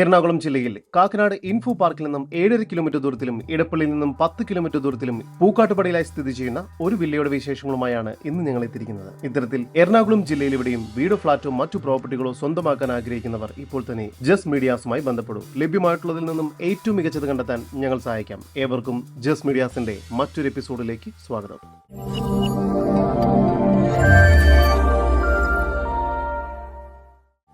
എറണാകുളം ജില്ലയിൽ കാക്കനാട് ഇൻഫോ പാർക്കിൽ നിന്നും ഏഴര കിലോമീറ്റർ ദൂരത്തിലും ഇടപ്പള്ളിയിൽ നിന്നും പത്ത് കിലോമീറ്റർ ദൂരത്തിലും പൂക്കാട്ടുപടിയിലായി സ്ഥിതി ചെയ്യുന്ന ഒരു വില്ലയുടെ വിശേഷങ്ങളുമായാണ് ഇന്ന് ഞങ്ങൾ എത്തിയിരിക്കുന്നത്. ഇത്തരത്തിൽ എറണാകുളം ജില്ലയിൽ ഇവിടെയും വീടോ ഫ്ളാറ്റോ മറ്റു പ്രോപ്പർട്ടികളോ സ്വന്തമാക്കാൻ ആഗ്രഹിക്കുന്നവർ ഇപ്പോൾ തന്നെ ജസ് മീഡിയാസുമായി ബന്ധപ്പെടൂ. ലഭ്യമായിട്ടുള്ളതിൽ നിന്നും ഏറ്റവും മികച്ചത് കണ്ടെത്താൻ ഞങ്ങൾ സഹായിക്കാം. ഏവർക്കും ജസ് മീഡിയാസിന്റെ മറ്റൊരു എപ്പിസോഡിലേക്ക് സ്വാഗതം.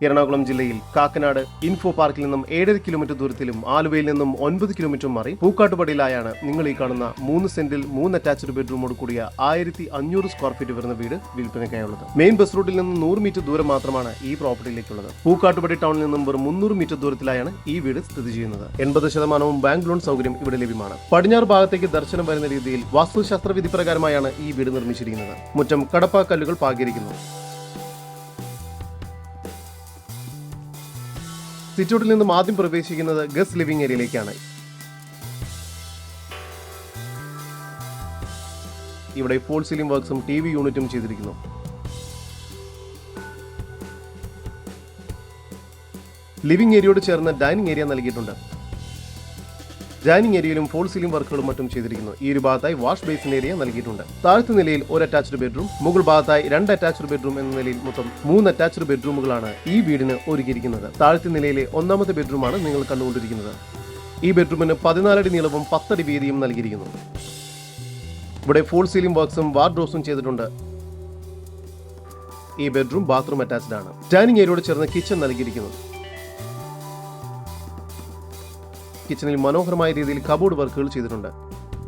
എറണാകുളം ജില്ലയിൽ കാക്കനാട് ഇൻഫോ പാർക്കിൽ നിന്നും ഏഴര കിലോമീറ്റർ ദൂരത്തിലും ആലുവയിൽ നിന്നും ഒൻപത് കിലോമീറ്റർ മാറി പൂക്കാട്ടുപടിയിലായാണ് നിങ്ങൾ ഈ കാണുന്ന മൂന്ന് സെന്റിൽ മൂന്ന് അറ്റാച്ച്ഡ് ബെഡ്റൂമോട് കൂടിയ ആയിരത്തി അഞ്ഞൂറ് സ്ക്വയർ ഫീറ്റ് വരുന്ന വീട് വിൽപ്പനയ്ക്കായുള്ളത്. മെയിൻ ബസ് റൂട്ടിൽ നിന്നും നൂറ് മീറ്റർ ദൂരം മാത്രമാണ് ഈ പ്രോപ്പർട്ടിയിലേക്കുള്ളത്. പൂക്കാട്ടുപടി ടൗണിൽ നിന്നും വെറും മുന്നൂറ് മീറ്റർ ദൂരത്തിലായാണ് ഈ വീട് സ്ഥിതി ചെയ്യുന്നത്. എൺപത് ശതമാനവും ബാങ്ക് ലോൺ സൗകര്യം ഇവിടെ ലഭ്യമാണ്. പടിഞ്ഞാറ് ഭാഗത്തേക്ക് ദർശനം വരുന്ന രീതിയിൽ വാസ്തുശാസ്ത്ര വിധി പ്രകാരമായാണ് ഈ വീട് നിർമ്മിച്ചിരിക്കുന്നത്. മുറ്റം കടപ്പാക്കല്ലുകൾ പാകിയിരിക്കുന്നു. സിറ്റൗട്ടിൽ നിന്നും ആദ്യം പ്രവേശിക്കുന്നത് ഗസ് ലിവിംഗ് ഏരിയയിലേക്കാണ്. ഇവിടെ ഫോൾ സീലിംഗ് വർക്ക്സും ടി വി യൂണിറ്റും ചെയ്തിരിക്കുന്നു. ലിവിംഗ് ഏരിയയോട് ചേർന്ന് ഡൈനിങ് ഏരിയ നൽകിയിട്ടുണ്ട്. ഡൈനിങ് ഏരിയയിലും ഫോൾ സീലിംഗ് വർക്കുകളും മറ്റും ചെയ്തിരിക്കുന്നു. ഈ ഒരു ഭാഗത്തായി വാഷ് ബേസിൻ ഏരിയ നൽകിയിട്ടുണ്ട്. താഴത്തെ നിലയിൽ ഒരു അറ്റാച്ച്ഡ് ബെഡ്റൂം മുകൾ ഭാഗത്തായി രണ്ട് അറ്റാച്ച്ഡ് ബെഡ്റൂം എന്ന നിലയിൽ മൊത്തം മൂന്ന് അറ്റാച്ച്ഡ് ബെഡ്റൂമുകളാണ് ഈ വീടിന് ഒരുക്കിയിരിക്കുന്നത്. താഴത്തെ നിലയിലെ ഒന്നാമത്തെ ബെഡ്റൂമാണ് നിങ്ങൾ കണ്ടുകൊണ്ടിരിക്കുന്നത്. ഈ ബെഡ്റൂമിന് പതിനാലടി നീളവും പത്തടി വീതിയും നൽകിയിരിക്കുന്നു. ഇവിടെ ഫോൾ സീലിംഗ് വർക്ക്സും വാർഡ്രോസും ചെയ്തിട്ടുണ്ട്. ഈ ബെഡ്റൂം ബാത്റൂം അറ്റാച്ച്ഡ് ആണ്. ഡൈനിങ് ഏരിയയോട് ചേർന്ന് കിച്ചൺ നൽകിയിരിക്കുന്നു. കിച്ചണിൽ മനോഹരമായ രീതിയിൽ കബോർഡ് വർക്കുകൾ ചെയ്തിട്ടുണ്ട്.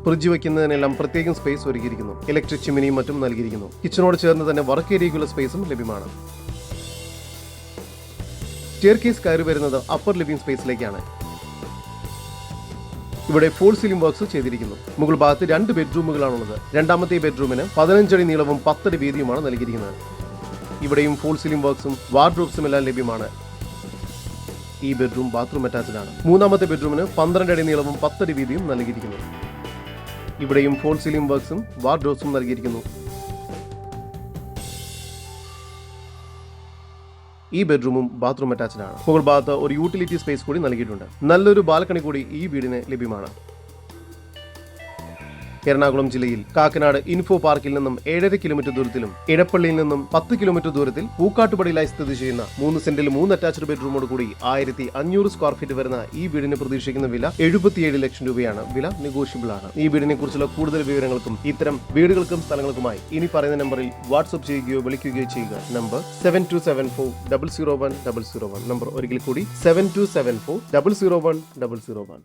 ഫ്രിഡ്ജ് വയ്ക്കുന്നതിനെല്ലാം പ്രത്യേകം സ്പേസ് ഒരുക്കിയിരിക്കുന്നു. ഇലക്ട്രിക് ചിമിനിയും മറ്റും നൽകിയിരിക്കുന്നു. കിച്ചണോട് ചേർന്ന് തന്നെ വർക്ക് ഏരിയയ്ക്കുള്ള സ്പേസും ലഭ്യമാണ്. സ്റ്റെയർ കയറി വരുന്നത് അപ്പർ ലിവിംഗ് സ്പേസിലേക്കാണ് ഇവിടെ ഫോൾ സീലിംഗ് വർക്ക്സ് ചെയ്തിരിക്കുന്നു. മുകൾ ഭാഗത്ത് രണ്ട് ബെഡ്റൂമുകളാണുള്ളത് രണ്ടാമത്തെ ബെഡ്റൂമിന് പതിനഞ്ചടി നീളവും പത്തടി വീതിയുമാണ് നൽകിയിരിക്കുന്നത്. ഇവിടെയും ഫോൾ സീലിംഗ് വർക്ക്സും വാർഡ്രോബ്സും എല്ലാം ലഭ്യമാണ്. ഈ ബെഡ്റൂം ബാത്റൂം അറ്റാച്ച്ഡ് ആണ് മൂന്നാമത്തെ ബെഡ്റൂമിന് പന്ത്രണ്ട് അടി നീളവും പത്തടി വീതിയും നൽകിയിരിക്കുന്നു. ഇവിടെയും ഫോൾ സീലിംഗ് വർക്ക്സും വാർഡ്രോസും നൽകിയിരിക്കുന്നു. ഈ ബെഡ്റൂമും ബാത്റൂം അറ്റാച്ച്ഡ് ആണ് മുകൾ ഭാഗത്ത് ഒരു യൂട്ടിലിറ്റി സ്പേസ് കൂടി നൽകിയിട്ടുണ്ട്. നല്ലൊരു ബാൽക്കണി കൂടി ഈ വീടിന് ലഭ്യമാണ്. എറണാകുളം ജില്ലയിൽ കാക്കനാട് ഇൻഫോ പാർക്കിൽ നിന്നും ഏഴര കിലോമീറ്റർ ദൂരത്തിലും ഇടപ്പള്ളിയിൽ നിന്നും പത്ത് കിലോമീറ്റർ ദൂരത്തിൽ പൂക്കാട്ടുപടിയിലായി സ്ഥിതി ചെയ്യുന്ന മൂന്ന് സെന്റിൽ മൂന്ന് അറ്റാച്ച്ഡ് ബെഡ്റൂമോട് കൂടി ആയിരത്തി അഞ്ഞൂറ് സ്ക്വയർ ഫീറ്റ് വരുന്ന ഈ വീടിന് പ്രതീക്ഷിക്കുന്ന വില എഴുപത്തിയേഴ് ലക്ഷം രൂപയാണ്. വില നെഗോഷ്യബിൾ ആണ് ഈ വീടിനെ കുറിച്ചുള്ള കൂടുതൽ വിവരങ്ങൾക്കും ഇത്തരം വീടുകൾക്കും സ്ഥലങ്ങൾക്കുമായി ഇനി പറയുന്ന നമ്പറിൽ വാട്സ്ആപ്പ് ചെയ്യുകയോ വിളിക്കുകയോ ചെയ്യുക. Number seven two seven four double zero one double zero one number ഒരിക്കൽ കൂടി seven two seven four double zero one double zero one